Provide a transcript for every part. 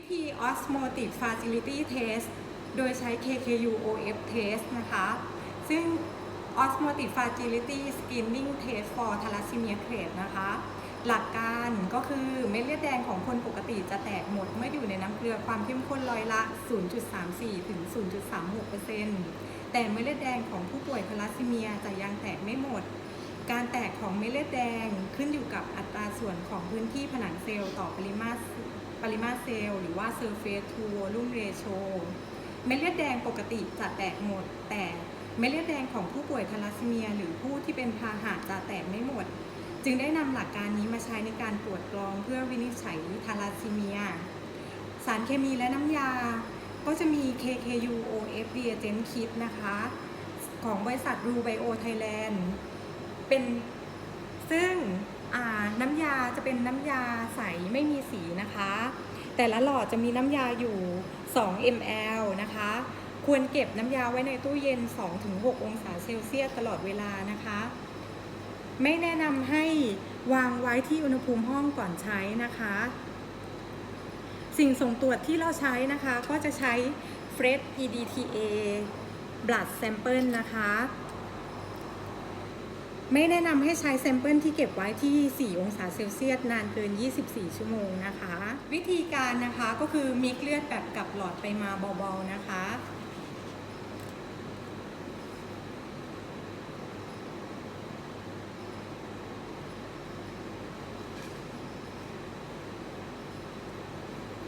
วิธี Osmotic Facility Test โดยใช้ KKU OF Test นะคะ ซึ่ง Osmotic Facility Screening Test for Thalassemia Grade นะคะ หลักการก็คือเม็ดเลือดแดงของคนปกติจะแตกหมด เมื่ออยู่ในน้ำเกลือความเข้มข้นร้อยละ 0.34 ถึง 0.36%แต่เม็ดเลือดแดงของผู้ป่วยทาลัสซีเมียจะยังแตกไม่หมดการแตกของเม็ดเลือดแดงขึ้นอยู่กับอัตราส่วนของพื้นที่ผนังเซลล์ต่อปริมาตร ปริมาตรเซลล์หรือว่า surface to volume ratio เม็ดเลือดแดงปกติจะแตกหมด แต่เม็ดเลือดแดงของผู้ป่วยทาลัสซีเมีย หรือผู้ที่เป็นพาหะจะแตกไม่หมด จึงได้นำหลักการนี้มาใช้ในการตรวจกรองเพื่อวินิจฉัยทาลัสซีเมีย สารเคมีและน้ำยา ก็จะมี KKU OF reagent kit นะคะ ของบริษัท r u Bio Thailand เป็นซึ่ง น้ำยาจะเป็นน้ำยาใสไม่มีสีนะคะ แต่ละหลอดจะมีน้ำยาอยู่ 2 ml นะคะ ควรเก็บน้ำยาไว้ในตู้เย็น 2-6 องศาเซลเซียสตลอดเวลานะคะ ไม่แนะนำให้วางไว้ที่อุณหภูมิห้องก่อนใช้นะคะ สิ่งส่งตรวจที่เราใช้นะคะ ก็จะใช้ Fresh PDTA Blood Sample นะคะ ไม่แนะนำให้ใช้แซมเปิลที่เก็บไว้ที่ 4 องศาเซลเซียสนานเกิน 24 ชั่วโมงนะคะ วิธีการนะคะก็คือมิกเลือดแบบกับหลอดไปมาเบาๆนะคะ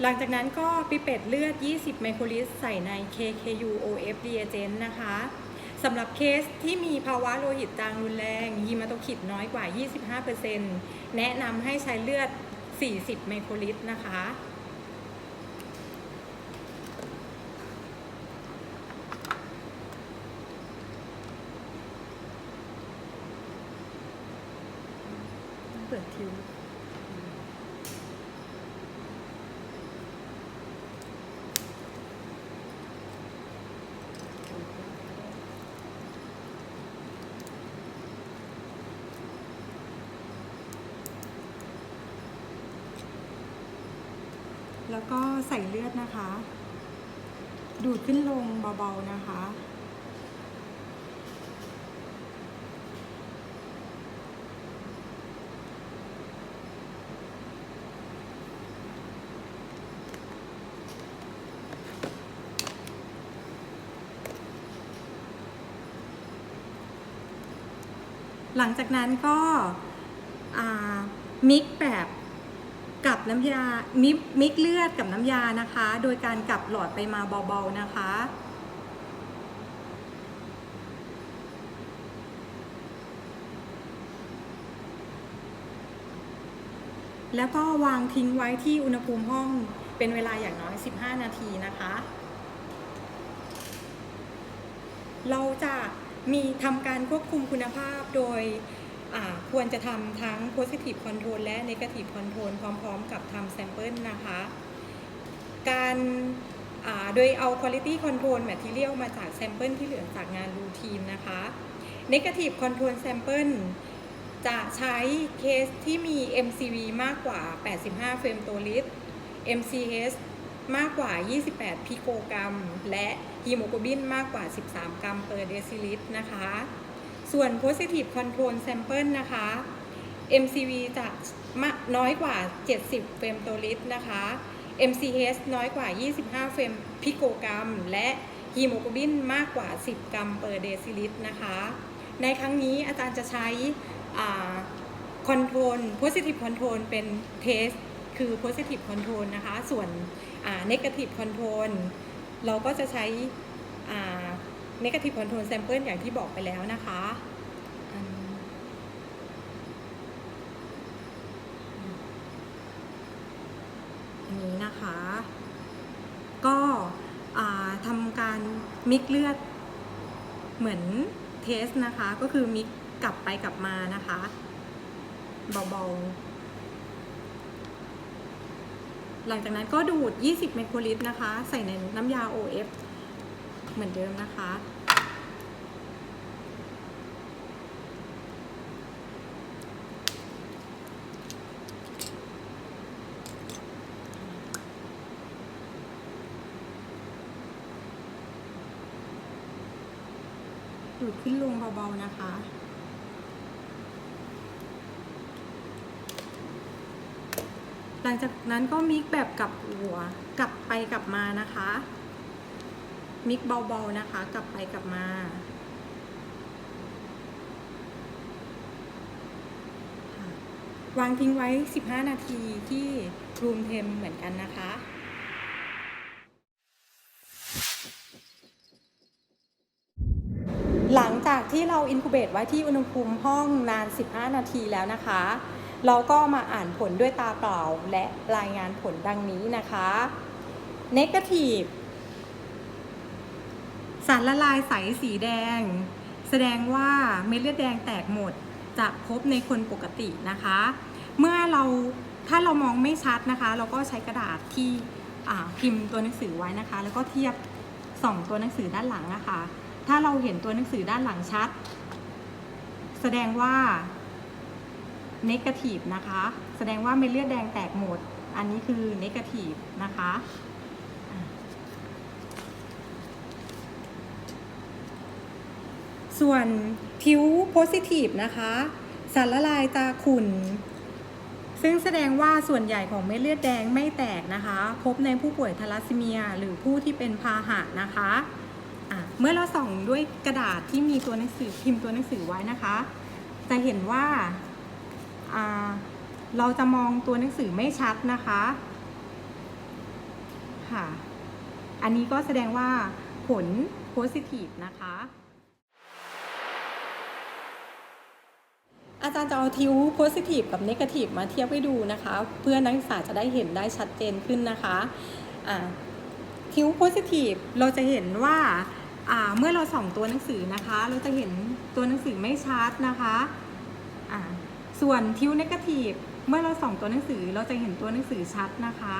หลังจากนั้นก็ปิเป็ดเลือด 20 ไมโครลิตรใส่ใน KKU OF reagent นะคะ สำหรับเคสที่มีภาวะโลหิตจางรุนแรงฮีมาโตคิดน้อยกว่า 25%แนะนำให้ใช้เลือด 40 ไมโครลิตรนะคะเปิดทิว แล้วก็ใส่เลือดนะคะ ดูดขึ้นลงเบาๆนะคะหลังจากนั้นก็มิกแบบ น้ำยามิกมิกเลือดกับน้ำยานะคะ โดยการกลับหลอดไปมาเบาๆนะคะ แล้วก็วางทิ้งไว้ที่อุณหภูมิห้องเป็นเวลาอย่างน้อย 15 นาทีนะคะ เราจะมีทำการควบคุมคุณภาพโดย ควรจะทำทั้ง positive control และ negative control พร้อมๆ กับทำ sample นะคะ การโดยเอา quality control material มาจาก sample ที่เหลือจากงาน routine นะคะ negative control sample จะใช้เคสที่มี MCV มากกว่า 85 เฟรมโตลิตร MCS มากกว่า 28 พิโกกรัม และฮีโมโกลบินมากกว่า 13 กรัม per เดซิลิตรนะคะ ส่วน positive control sample นะคะ MCV จะน้อยกว่า 70 เฟรมโตลิตรนะคะ MCS น้อยกว่า 25 เฟรมพิโกกรัม และฮีโมโกลบินมากกว่า 10 กรัม per เดซิลิตรนะคะ ในครั้งนี้อาจารย์จะใช้คอนโทรล positive control เป็นเทสคือ positive control นะคะ ส่วนอ่า negative control เราก็จะใช้ negative control sample อย่างที่บอกไปแล้วนะคะนี้นะคะ ก็ทำการมิกเลือดเหมือนเทสนะคะ ก็คือมิกกลับไปกลับมานะคะ เบาๆ หลังจากนั้นก็ดูด 20 ไมโครลิตรนะคะ ใส่ในน้ำยา OF เหมือนเดิมนะคะ ดูดขึ้นลงเบาๆนะคะหลังจากนั้นก็มิกแบบกับหัวกลับไปกลับมานะคะ มิกเบาๆนะคะ กลับไปกลับมาวางทิ้งไว้ 15 นาทีที่รูมเทมเหมือนกันนะคะ หลังจากที่เราอินคูเบตไว้ที่อุณหภูมิห้องนาน 15 นาทีแล้วนะคะ เราก็มาอ่านผลด้วยตาเปล่าและรายงานผลดังนี้นะคะ Negative สารละลายใสสีแดง แสดงว่าเม็ดเลือดแดงแตกหมดจะพบในคนปกตินะคะ เมื่อเราถ้าเรามองไม่ชัดนะคะ เราก็ใช้กระดาษที่พิมพ์ตัวหนังสือไว้นะคะ แล้วก็เทียบส่องตัวหนังสือด้านหลังนะคะ ถ้าเราเห็นตัวหนังสือด้านหลังชัด แสดงว่า negative นะคะ แสดงว่าเม็ดเลือดแดงแตกหมด อันนี้คือ negative นะคะ ส่วนทิว positive นะคะ สารละลายตาขุ่น ซึ่งแสดงว่าส่วนใหญ่ของเม็ดเลือดแดงไม่แตกนะคะ พบในผู้ป่วยทาลัสซีเมีย หรือผู้ที่เป็นพาหะนะคะะเมื่อเราส่องด้วยกระดาษที่มีตัวหนังสือพิมพ์ตัวหนังสือไว้นะคะ จะเห็นว่าเราจะมองตัวหนังสือไม่ชัดนะคะค่ะ อันนี้ก็แสดงว่าผล positive นะคะ อาจารย์จะเอาทิว positive กับ negative มาเทียบให้ดูนะคะ เพื่อนักศึกษาจะได้เห็นได้ชัดเจนขึ้นนะคะทิว positive เราจะเห็นว่าเมื่อเราส่องตัวหนังสือนะคะ เราจะเห็นตัวหนังสือไม่ชัดนะคะส่วนทิว negative เมื่อเราส่องตัวหนังสือเราจะเห็นตัวหนังสือชัดนะคะ